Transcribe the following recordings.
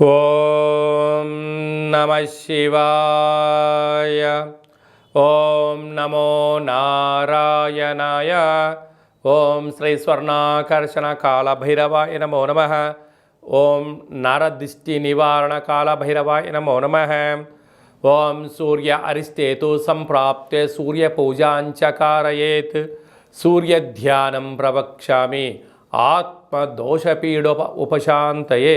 ఓం నమ శివాయ ఓం నమో నారాయణాయ ఓం శ్రీ స్వర్ణాకర్షణ కాళభైరవాయ నమో నమ ఓం నరదిష్టి నివారణ కాళభైరవాయ నమో నమ ఓం సూర్య అరిష్టేతు సంప్రాప్తే సూర్యపూజాంచ కారయేత్ సూర్యధ్యానం ప్రవక్ష్యామి ఆత్మదోషపీడోప ఉపశాంతయే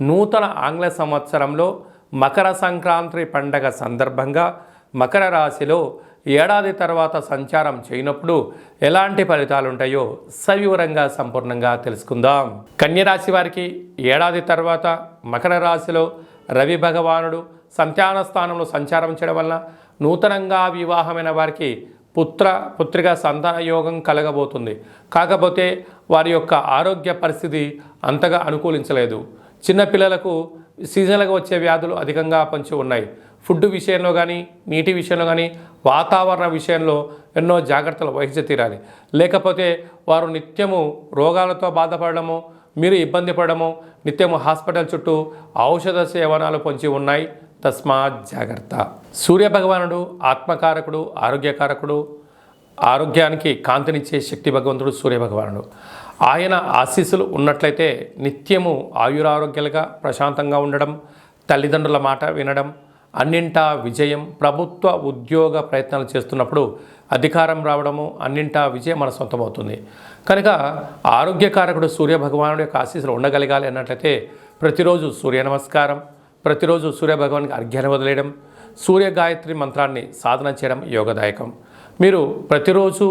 నూతన ఆంగ్ల సంవత్సరంలో మకర సంక్రాంతి పండగ సందర్భంగా మకర రాశిలో ఏడాది తర్వాత సంచారం చేయనప్పుడు ఎలాంటి ఫలితాలు ఉంటాయో సవివరంగా సంపూర్ణంగా తెలుసుకుందాం. కన్యరాశి వారికి ఏడాది తర్వాత మకర రాశిలో రవి భగవానుడు సంతాన స్థానంలో సంచారం చేయడం వలన నూతనంగా వివాహమైన వారికి పుత్ర పుత్రిక సంతాన యోగం కలగబోతుంది. కాకపోతే వారి యొక్క ఆరోగ్య పరిస్థితి అంతగా అనుకూలించలేదు. చిన్నపిల్లలకు సీజన్లకు వచ్చే వ్యాధులు అధికంగా పంచి ఉన్నాయి. ఫుడ్ విషయంలో కానీ నీటి విషయంలో కానీ వాతావరణ విషయంలో ఎన్నో జాగ్రత్తలు వహించి తీరాలి. లేకపోతే వారు నిత్యము రోగాలతో బాధపడము మీరు ఇబ్బంది పడము నిత్యము హాస్పిటల్ చుట్టూ ఔషధ సేవనాలు పొంచి ఉన్నాయి. తస్మాత్ జాగ్రత్త. సూర్య భగవానుడు ఆత్మకారకుడు ఆరోగ్యకారకుడు ఆరోగ్యానికి కాంతినిచ్చే శక్తి భగవంతుడు సూర్య భగవానుడు ఆయన ఆశీస్సులు ఉన్నట్లయితే నిత్యము ఆయురారోగ్యాలుగా ప్రశాంతంగా ఉండడం తల్లిదండ్రుల మాట వినడం అన్నింటా విజయం ప్రభుత్వ ఉద్యోగ ప్రయత్నాలు చేస్తున్నప్పుడు అధికారం రావడము అన్నింటా విజయం మన సొంతమవుతుంది. కనుక ఆరోగ్యకారకుడు సూర్యభగవానుడి యొక్క ఆశీస్సులు ఉండగలగాలి అన్నట్లయితే ప్రతిరోజు సూర్య నమస్కారం ప్రతిరోజు సూర్యభగవానికి అర్ఘ్యాన్ని వదిలేయడం సూర్య గాయత్రి మంత్రాన్ని సాధన చేయడం యోగదాయకం. మీరు ప్రతిరోజు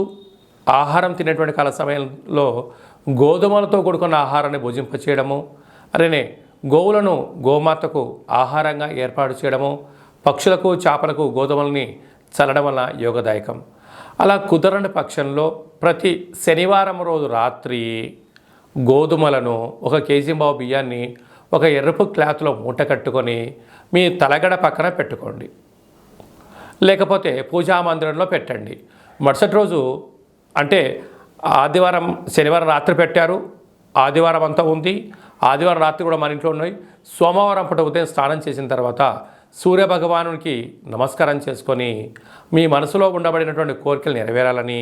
ఆహారం తినేటువంటి కాల సమయంలో గోధుమలతో కూడుకున్న ఆహారాన్ని భుజింపచేయడము అలానే గోవులను గోమాతకు ఆహారంగా ఏర్పాటు చేయడము పక్షులకు చేపలకు గోధుమల్ని చల్లడం వల్ల యోగదాయకం. అలా కుదరని పక్షంలో ప్రతి శనివారం రోజు రాత్రి గోధుమలను ఒక కేజీ బావు బియ్యాన్ని ఒక ఎరుపు క్లాత్లో మూట కట్టుకొని మీ తలగడ పక్కన పెట్టుకోండి. లేకపోతే పూజా మందిరంలో పెట్టండి. మరుసటి రోజు అంటే ఆదివారం శనివారం రాత్రి పెట్టారు. ఆదివారం అంతా ఉంది. ఆదివారం రాత్రి కూడా మన ఇంట్లో ఉన్నాయి. సోమవారం పూట ఉదయం స్నానం చేసిన తర్వాత సూర్య భగవానునికి నమస్కారం చేసుకొని మీ మనసులో ఉండబడినటువంటి కోరికలు నెరవేరాలని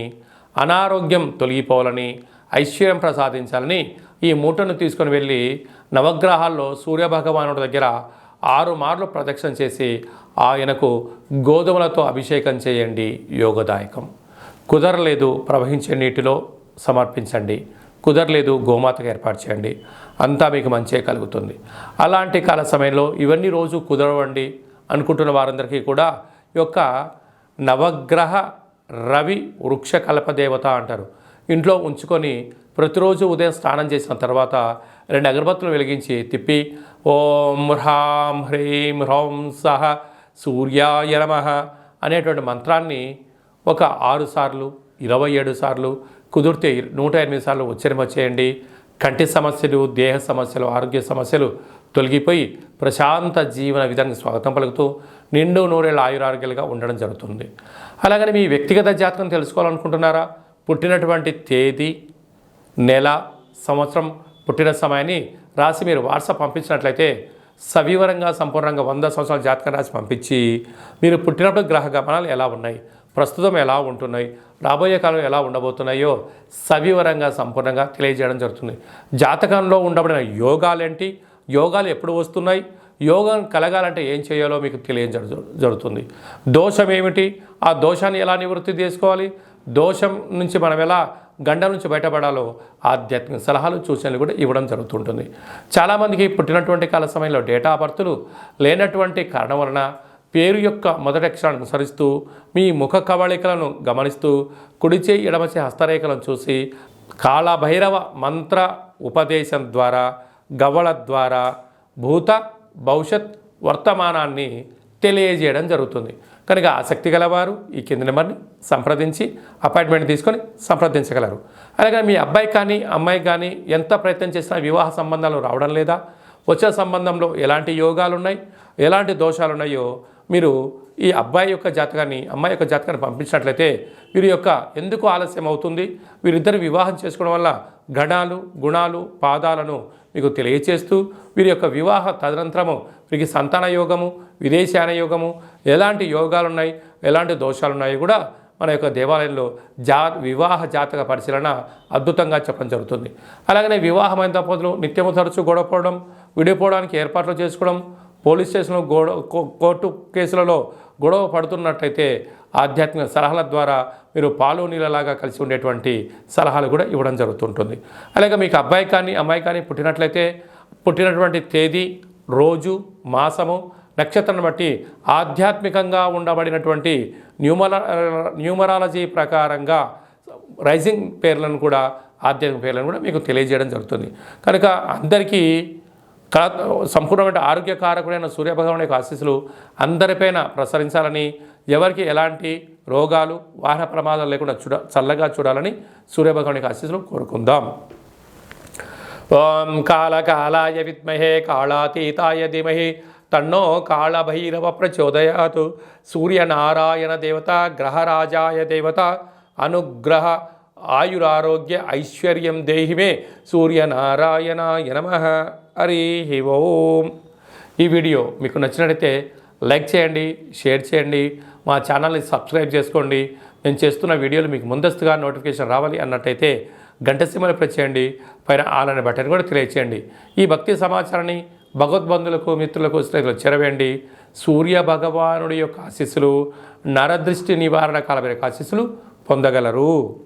అనారోగ్యం తొలగిపోవాలని ఐశ్వర్యం ప్రసాదించాలని ఈ మూటను తీసుకొని వెళ్ళి నవగ్రహాల్లో సూర్య భగవానుడి దగ్గర ఆరు మార్లు ప్రదక్షిణ చేసి ఆయనకు గోధుమలతో అభిషేకం చేయండి యోగదాయకం. కుదరలేదు ప్రవహించే నీటిలో సమర్పించండి. కుదరలేదు గోమాతకు ఏర్పాటు చేయండి. అంతా మీకు మంచే కలుగుతుంది. అలాంటి కాల సమయంలో ఇవన్నీ రోజు కుదరవండి అనుకుంటున్న వారందరికీ కూడా ఈ యొక్క నవగ్రహ రవి వృక్ష కల్పదేవత అంటారు. ఇంట్లో ఉంచుకొని ప్రతిరోజు ఉదయం స్నానం చేసిన తర్వాత రెండు అగరబత్తులు వెలిగించి తిప్పి ఓం హ్రాం హ్రీం హ్రౌం సహ సూర్యాయ నమ అనేటువంటి మంత్రాన్ని ఒక ఆరు సార్లు ఇరవై ఏడు సార్లు కుదిరితే నూట ఎనిమిది సార్లు ఉచ్చరింప చేయండి. కంటి సమస్యలు దేహ సమస్యలు ఆరోగ్య సమస్యలు తొలగిపోయి ప్రశాంత జీవన విధానికి స్వాగతం పలుకుతూ నిండు నూరేళ్ళ ఆయురారోగ్యాలుగా ఉండడం జరుగుతుంది. అలాగని మీ వ్యక్తిగత జాతకం తెలుసుకోవాలనుకుంటున్నారా? పుట్టినటువంటి తేదీ నెల సంవత్సరం పుట్టిన సమయాన్ని రాసి మీరు వాట్సాప్ పంపించినట్లయితే సవివరంగా సంపూర్ణంగా వంద సంవత్సరాల జాతకం రాసి పంపించి మీరు పుట్టినప్పుడు గ్రహ గమనాలు ఎలా ఉన్నాయి ప్రస్తుతం ఎలా ఉంటున్నాయి రాబోయే కాలం ఎలా ఉండబోతున్నాయో సవివరంగా సంపూర్ణంగా తెలియజేయడం జరుగుతుంది. జాతకంలో ఉండబడిన యోగాలేంటి యోగాలు ఎప్పుడు వస్తున్నాయి యోగం కలగాలంటే ఏం చేయాలో మీకు తెలియజేయడం జరుగుతుంది. దోషం ఏమిటి ఆ దోషాన్ని ఎలా నివృత్తి చేసుకోవాలి దోషం నుంచి మనం ఎలా గండ నుంచి బయటపడాలో ఆధ్యాత్మిక సలహాలు సూచనలు కూడా ఇవ్వడం జరుగుతుంటుంది. చాలామందికి పుట్టినటువంటి కాల సమయంలో డేటా బర్తులు లేనటువంటి కారణం వలన పేరు యొక్క మొదటి అక్షరాన్ని అనుసరిస్తూ మీ ముఖ కవళికలను గమనిస్తూ కుడిచే ఎడమచే హస్తరేఖలను చూసి కాళభైరవ మంత్ర ఉపదేశం ద్వారా గవ్వల ద్వారా భూత భవిష్యత్ వర్తమానాన్ని తెలియజేయడం జరుగుతుంది. కనుక ఆసక్తి గలవారు ఈ కింది నెంబర్ని సంప్రదించి అపాయింట్మెంట్ తీసుకొని సంప్రదించగలరు. అలాగే మీ అబ్బాయి కానీ అమ్మాయి కానీ ఎంత ప్రయత్నం చేసినా వివాహ సంబంధాలు రావడం లేదా? వచ్చే సంబంధంలో ఎలాంటి యోగాలు ఉన్నాయి ఎలాంటి దోషాలు ఉన్నాయో మీరు ఈ అబ్బాయి యొక్క జాతకాన్ని అమ్మాయి యొక్క జాతకాన్ని పంపించినట్లయితే వీరి యొక్క ఎందుకు ఆలస్యం అవుతుంది? వీరిద్దరు వివాహం చేసుకోవడం వల్ల గణాలు గుణాలు పాదాలను మీకు తెలియచేస్తూ వీరి యొక్క వివాహ తదనంతరము వీరికి సంతాన యోగము విదేశాన యోగము ఎలాంటి యోగాలు ఉన్నాయి ఎలాంటి దోషాలు ఉన్నాయి కూడా మన యొక్క దేవాలయంలో జా వివాహ జాతక పరిశీలన అద్భుతంగా చెప్పడం జరుగుతుంది. అలాగనే వివాహమైన దంపతులు నిత్యము తరచూ గొడవపడడం విడిపోవడానికి ఏర్పాట్లు చేసుకోవడం పోలీస్ స్టేషన్లో గొడవ కో- కోర్టు కేసులలో గొడవ పడుతున్నట్టయితే ఆధ్యాత్మిక సలహాల ద్వారా మీరు పాలు నీళ్ళలాగా కలిసి ఉండేటువంటి సలహాలు కూడా ఇవ్వడం జరుగుతుంటుంది. అలాగే మీకు అబ్బాయి కానీ అమ్మాయి కానీ పుట్టినట్లయితే పుట్టినటువంటి తేదీ రోజు మాసము నక్షత్రాన్ని బట్టి ఆధ్యాత్మికంగా ఉండబడినటువంటి న్యూమల న్యూమరాలజీ ప్రకారంగా రైజింగ్ పేర్లను కూడా ఆధ్యాత్మిక పేర్లను కూడా మీకు తెలియజేయడం జరుగుతుంది. కనుక అందరికీ కళ సంపూర్ణమైన ఆరోగ్యకారకుడైన సూర్యభగవాన్ యొక్క ఆశీస్సులు అందరిపైన ప్రసరించాలని ఎవరికి ఎలాంటి రోగాలు వాహన ప్రమాదాలు లేకుండా చూడ చల్లగా చూడాలని సూర్యభగవాన్ యొక్క ఆశీస్సులు కోరుకుందాం. ఓం కాళకాళాయ విద్మహే కాళాతీతాయ ధీమహి తన్నో కాళభైరవ ప్రచోదయాత్. సూర్యనారాయణ దేవత గ్రహరాజాయ దేవత అనుగ్రహ ఆయురారోగ్య ఐశ్వర్యం దేహిమే సూర్యనారాయణాయ నమ. హరి ఓం. ఈ వీడియో మీకు నచ్చినట్లయితే లైక్ చేయండి షేర్ చేయండి మా ఛానల్ని సబ్స్క్రైబ్ చేసుకోండి. నేను చేస్తున్న వీడియోలు మీకు ముందస్తుగా నోటిఫికేషన్ రావాలి అన్నట్టయితే గంట సిమ్మలు ప్రెస్ చేయండి పైన ఆలనే బటన్ కూడా తెలియచేయండి ఈ భక్తి సమాచారాన్ని భగవద్బంధులకు మిత్రులకు స్నేహితులకు చెరవేండి సూర్య భగవానుడి యొక్క ఆశీస్సులు నరదృష్టి నివారణ కాలమైన ఆశీస్సులు పొందగలరు.